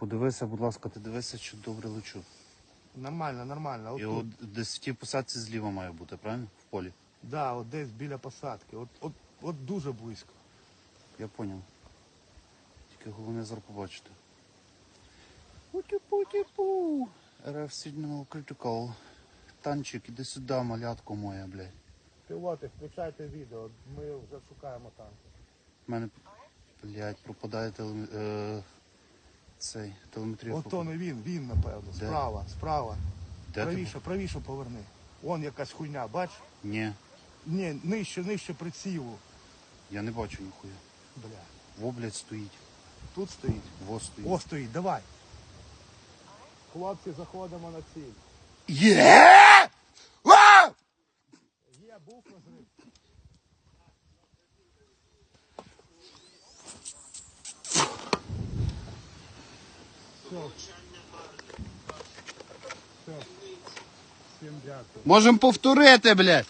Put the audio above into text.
Подивися, будь ласка, ти дивися, чи добре лечу. Нормально, нормально. От І тут, от десь в тій посадці зліва має бути, правильно? В полі. да, от десь біля посадки. От, от, от дуже близько. Я поняв. Тільки головне зараз побачити. Путі-путі-пу. РФ Signal Critical. Танчик, іди сюди, малятко моя, блядь. Пілоти, включайте відео, ми вже шукаємо танк. У мене, блядь, пропадає теле... е... цей телеметрія. Ото не він, він, напевно. Де? Справа, справа. Де ти правіше, правіше поверни. Вон якась хуйня, бач? Ні, Ні, нижче, нижче прицілу. я не бачу ніхуя. Бля. Во, блядь, стоїть. Тут стоїть. Во стоїть. О, стоїть, давай. Хлопці, заходимо на ціль. Є! Є, був розрив. Можемо повторити, блядь.